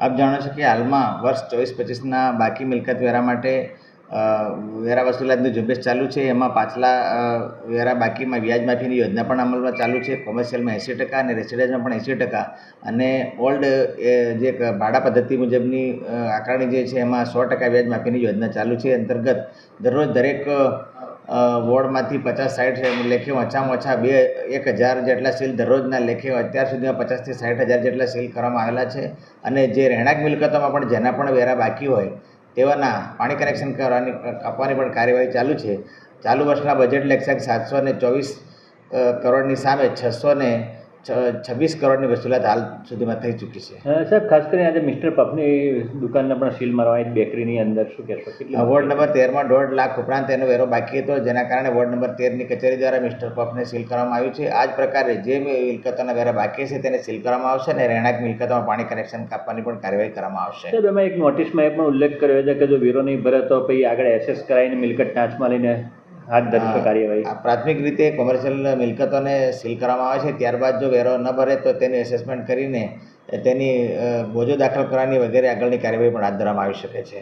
આપ જાણો છો કે હાલમાં વર્ષ ચોવીસ પચીસના બાકી મિલકત વેરા માટે વેરા વસૂલાતની ઝુંબેશ ચાલુ છે. એમાં પાછલા વેરા બાકીમાં વ્યાજ માફીની યોજના પણ અમલમાં ચાલુ છે. કોમર્શિયલમાં એંસી ટકા અને રેસિડેન્સમાં પણ એંસી ટકા. અને ઓલ્ડ જે ભાડા પદ્ધતિ મુજબની આકારણી જે છે, એમાં સો ટકા વ્યાજ માફીની યોજના ચાલુ છે અંતર્ગત. દરરોજ દરેક વોર્ડમાંથી પચાસ સાઠ લેખે ઓછામાં ઓછા બે, એક હજાર જેટલા સીલ દરરોજના લેખે અત્યાર સુધીમાં પચાસથી સાઠ હજાર જેટલા સીલ કરવામાં આવેલા છે. અને જે રહેણાંક મિલકતોમાં પણ જેના પણ વેરા બાકી હોય તેવાના પાણી કનેક્શન કરવાની આપવાની પણ કાર્યવાહી ચાલુ છે. ચાલુ વર્ષના બજેટ લેખસાક સાતસો ને ચોવીસ કરોડની સામે છસો ને છવ્વીસ કરોડની વસૂલાત હાલ સુધીમાં થઈ ચૂકી છે. સાહેબ ખાસ કરીને આજે મિસ્ટર પફની દુકાનને પણ સીલ મારવાની બેકરીની અંદર શું કહેશો? કેટલી વોર્ડ નંબર તેરમાં દોઢ લાખ ઉપરાંત એનો વેરો બાકી હતો જેના કારણે વોર્ડ નંબર તેરની કચેરી દ્વારા મિસ્ટર પફને સીલ કરવામાં આવ્યું છે. આ જ પ્રકારે જે મિલકતોના વેરા બાકી છે તેને સીલ કરવામાં આવશે અને રહેણાંક મિલકતોમાં પાણી કનેક્શન કાપવાની પણ કાર્યવાહી કરવામાં આવશે. સાહેબ એમાં એક નોટિસમાં એ પણ ઉલ્લેખ કર્યો છે કે જો વેરો નહીં ભરે તો પછી આગળ એસેસ કરાવીને મિલકત ટાંચમાં લઈને હાથ ધરશો કાર્યવાહી. આ પ્રાથમિક રીતે કોમર્શિયલ મિલકતોને સીલ કરવામાં આવે છે. ત્યારબાદ જો વેરો ન ભરે તો તેનું એસેસમેન્ટ કરીને તેની બોજો દાખલ કરવાની વગેરે આગળની કાર્યવાહી પણ હાથ ધરવામાં આવી શકે છે.